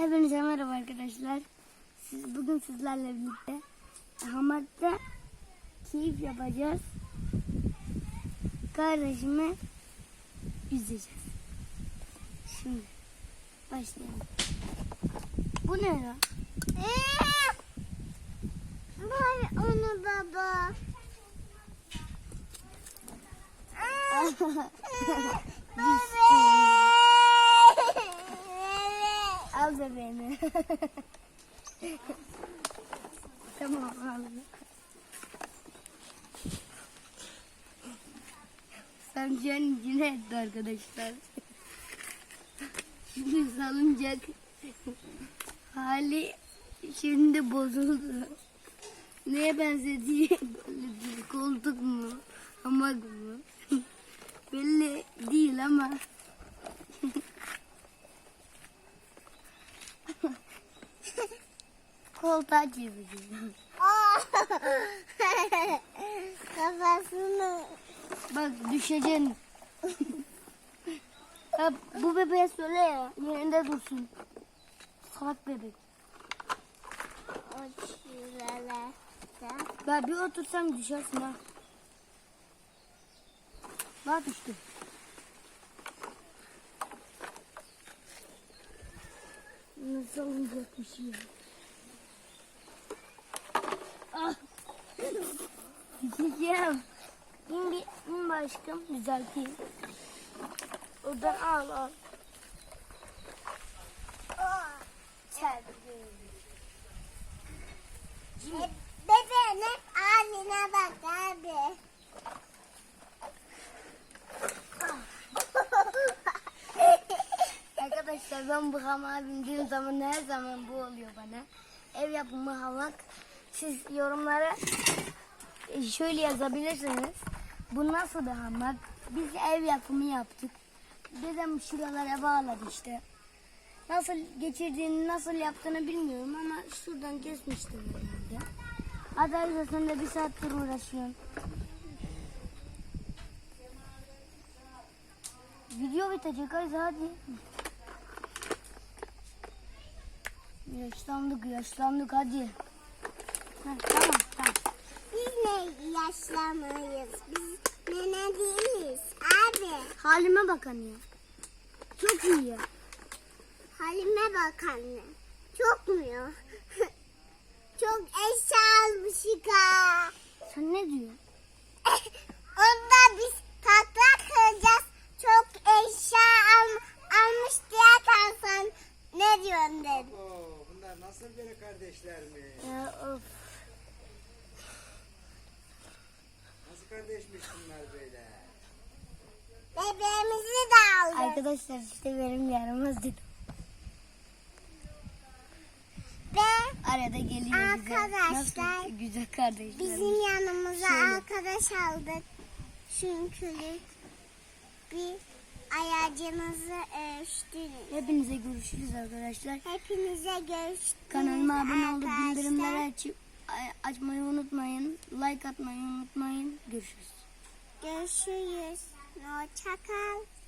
Hepinize merhaba arkadaşlar. Siz, bugün sizlerle birlikte hamakta keyif yapacağız. Kardeşime yüzeceğiz. Şimdi başlayalım. Bu ne ya? Var onu baba. Al tamam aldım. Sancağın içine etti arkadaşlar. Şimdi salıncak hali şimdi bozuldu. Neye benzediği. Koltuk mu? Hamak mı? belli değil ama koltuğa çeviriyor. Kafasını Bak düşeceksin. ya bu bebeğe söyle ya yerinde dursun. Salak bebek. uçurala. Ben bir otursam düşersin ha. Bak düştü. Nasıl olacak bir şey? Ah. Düşeceğim. İn bir, in başkım düzelteyim. Oradan al al. Bebeğinin haline bak abi. Arkadaşlar ben bu hamağa bindiğim zaman her zaman bu oluyor bana. Ev yapımı hamak. Siz yorumlara şöyle yazabilirsiniz. Bu nasıl bir hamak? Biz ev yapımı yaptık. Dedem şuralara bağladı işte. Nasıl geçirdiğini, nasıl yaptığını bilmiyorum ama şuradan kesmiştim herhalde. Hadi Ayşe sen de bir saattir uğraşıyorsun. Video bitecek Ayşe hadi. Yaşlandık yaşlandık hadi. Ha, tamam tamam. Biz ne yaşlamayız? Biz nene değiliz abi. Halime bak anne. Çok iyi ya. Halime bak anne. Çok mu ya? Çok eşya almışık ha. Sen ne diyorsun? Onda biz takla kıracağız. Çok eşya al, almış diye kalsan ne diyorsun dedim. Oo, bunlar nasıl böyle kardeşler mi? Ya, of. Nasıl kardeşmiş bunlar böyle? Bebeğimizi de aldık. Arkadaşlar işte benim yaramaz dedim. Ve Arada geliyor bize. Arkadaşlar, Nasıl güzel kardeşler. bizim yanımıza Şöyle. arkadaş aldık. Çünkü bir ayacınızı ölçtünüz. Hepinize görüşürüz arkadaşlar. Hepinize görüşürüz. Kanalıma abone olup arkadaşlar. bildirimleri açıp açmayı unutmayın. Like atmayı unutmayın. Görüşürüz. Görüşürüz. Hoşça kal.